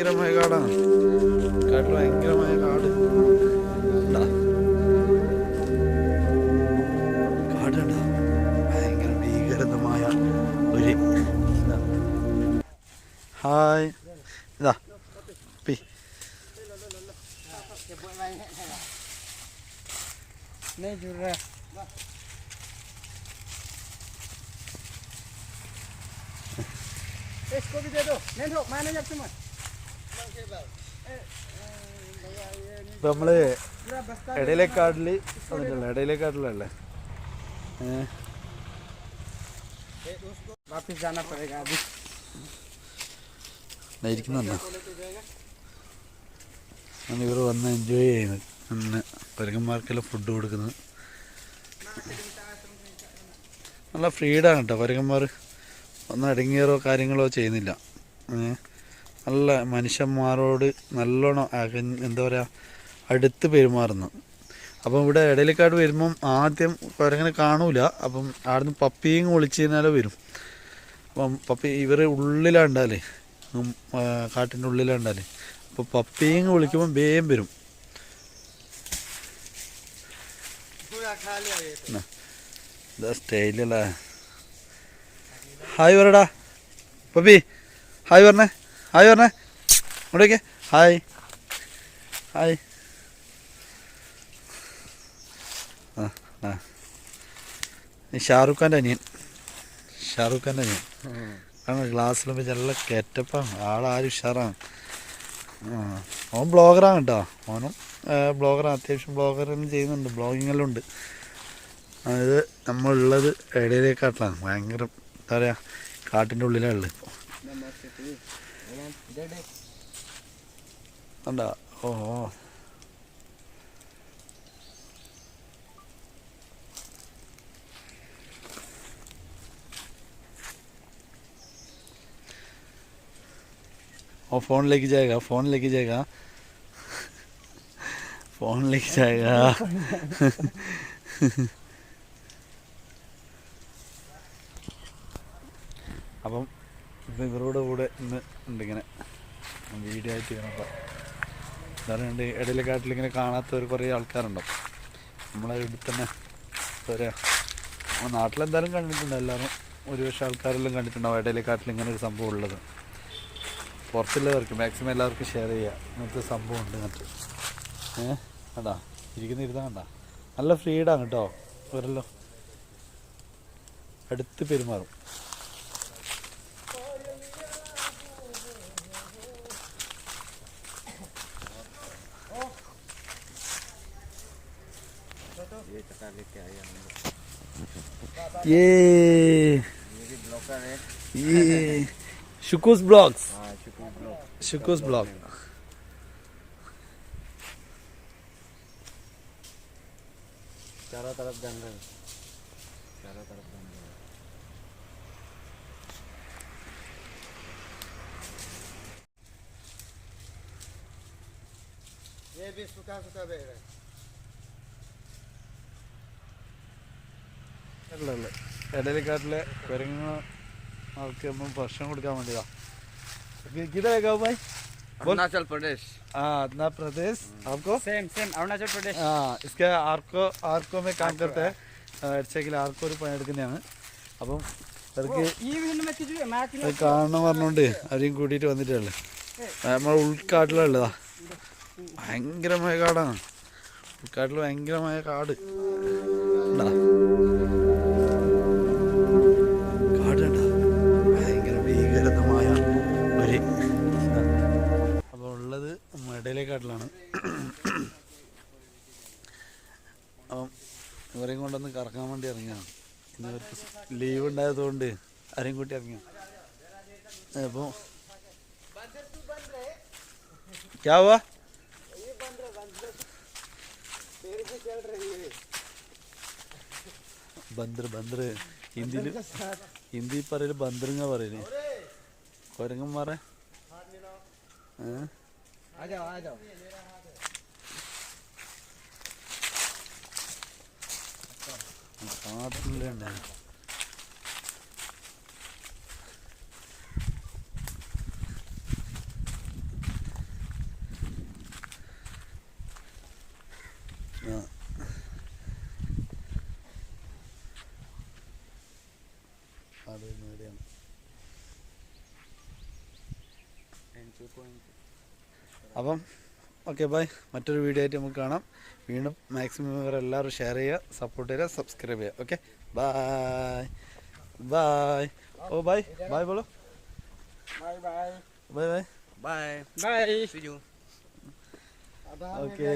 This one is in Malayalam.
ഭയങ്കരമായ കാടാണ് കാട്ടിൽ ഭയങ്കരമായ കാട്. ഭയങ്കര ഭീകരതമായ ഒരു ഹായ്. ഇതാ. P. Ne cürre. Esko bir നമ്മൾ ഇടയിലെ ഇടയിലേക്കാടിൽ വന്നിട്ടുള്ള ഇടയിലെ കാട്ടിലല്ലേ ഇവർ വന്ന് എൻജോയ് ചെയ്യുന്നത് അന്ന് പരുങ്ങന്മാർക്കെല്ലാം ഫുഡ് കൊടുക്കുന്നത്. നല്ല ഫ്രീഡാണ് കേട്ടോ പരുങ്ങന്മാർ ഒന്നും അടങ്ങിയറോ കാര്യങ്ങളോ ചെയ്യുന്നില്ല. ഏഹ് നല്ല മനുഷ്യന്മാരോട് നല്ലോണം അക എന്താ പറയുക അടുത്ത് പെരുമാറുന്നു. അപ്പം ഇവിടെ ഇടയിലേക്കാട് വരുമ്പം ആദ്യം അവരങ്ങനെ കാണൂല. അപ്പം അവിടുന്ന് പപ്പിയും വിളിച്ചു കഴിഞ്ഞാലോ വരും. അപ്പം പപ്പി ഇവർ ഉള്ളിലാണ്ടാലേ. കാട്ടിന്റെ ഉള്ളിലാണ്ടാലേ. അപ്പം പപ്പിയും വിളിക്കുമ്പം വേഗം വരും. ഇതാ ഹായ് പറടാ. പപ്പി ഹായ് പറഞ്ഞേ. ഹായ് പറഞ്ഞേ ഇവിടേക്ക് ഹായ് ഹായ് ആ ആ. ഷാറുഖ് ഖാന്റെ അനിയൻ. ഷാറുഖ് ഖാന്റെ അനിയൻ. കാരണം ഗ്ലാസ്സിലും വെച്ച് നല്ല കയറ്റപ്പാണ് ആളാരും ഉഷാറാണ്. ഓൻ ബ്ലോഗറാണ് കേട്ടോ. ഓനും ബ്ലോഗറാണ് അത്യാവശ്യം ബ്ലോഗറും ചെയ്യുന്നുണ്ട്. ബ്ലോഗിങ്ങെല്ലാം ഉണ്ട്. അതായത് നമ്മളുള്ളത് ഇടയിലേക്കാട്ടിലാണ്. ഭയങ്കര എന്താ പറയുക കാട്ടിന്റെ ഉള്ളിലാണ് ഉള്ളത്. ഇപ്പോൾ नमस्ते जी दे दे കണ്ടാ ഓ ഓ ओ फोन लेके जाएगा फोन लेके जाएगा फोन लेके जाएगा അപ്പം ഇപ്പം ഇവരുടെ കൂടെ ഇന്ന് ഉണ്ട് ഇങ്ങനെ വീഡിയോ ആയിട്ട് എന്താ ഇടയിലെ കാട്ടിൽ ഇങ്ങനെ ഒരു കുറേ ആൾക്കാരുണ്ടാവും. നമ്മളെ ഇവിടെ തന്നെ എന്താ നാട്ടിലെന്തായാലും കണ്ടിട്ടുണ്ട്. എല്ലാവരും ഒരുപക്ഷെ ആൾക്കാരെല്ലാം കണ്ടിട്ടുണ്ടാവും ഇടയിലെ കാട്ടിൽ ഇങ്ങനെ ഒരു സംഭവം ഉള്ളത്. പുറത്തുള്ളവർക്ക് മാക്സിമം എല്ലാവർക്കും ഷെയർ ചെയ്യുക ഇങ്ങനത്തെ സംഭവം ഉണ്ട് എന്നിട്ട് ഏഹ് കണ്ടാ? ഇരിക്കുന്ന ഇരുന്നാ കണ്ടാ? നല്ല ഫ്രീഡാണ് കേട്ടോ. ഇവരെല്ലാം അടുത്ത് പെരുമാറും. ये चटा लेके आया हम ये ये ये शुकुस ब्लॉग्स। शुकुस ब्लॉग। चारों तरफ़ जंगल। चारों तरफ़ जंगल। ये भी सूखा सूखा बह रहा है അല്ലല്ലേ ഇടലിക്കാട്ടിലെ കുരങ്ങ ആൾക്ക് ഭക്ഷണം കൊടുക്കാൻ വേണ്ടിയതാണ് കിതാ ഭായ് अरुणाचल प्रदेश हाँ അരുണാചൽ പ്രദേശ്. हाँ इसका आर्को आर्को में काम करता है അടിച്ചെങ്കിൽ ആർക്കും ഒരു പണിയെടുക്കുന്നതാണ് അപ്പം അവർക്ക് കാണണം പറഞ്ഞോണ്ട് അവരെയും കൂട്ടിയിട്ട് വന്നിട്ടല്ലേ നമ്മളെ ഉൾക്കാട്ടിലുള്ളതാ. ഭയങ്കരമായ കാടാണ് ഉൾക്കാട്ടിൽ ഭയങ്കരമായ കാട്. അപ്പോൾ ഉള്ളത് കൊണ്ടൊന്ന് കറക്കാൻ വേണ്ടി ഇറങ്ങിയാണ് ലീവ് ആരെയും കൂട്ടി ഇറങ്ങിയാണ് അപ്പോൾ क्या ബന്ദർ ബന്ദർ. ഹിന്ദിയിൽ ഹിന്ദി പറയൽ ബന്ദറിങ്ങ പറയൽ. കൊരങ്ങന്മാരെ. ഏ? അപ്പം ഓക്കെ ബൈ മറ്റൊരു വീഡിയോ ആയിട്ട് നമുക്ക് കാണാം. വീണ്ടും മാക്സിമം ഇവർ എല്ലാവരും ഷെയർ ചെയ്യുക സപ്പോർട്ട് ചെയ്യുക സബ്സ്ക്രൈബ് ചെയ്യുക. Okay bye bye oh bye bye ബോളോ bye bye bye bye bye bye okay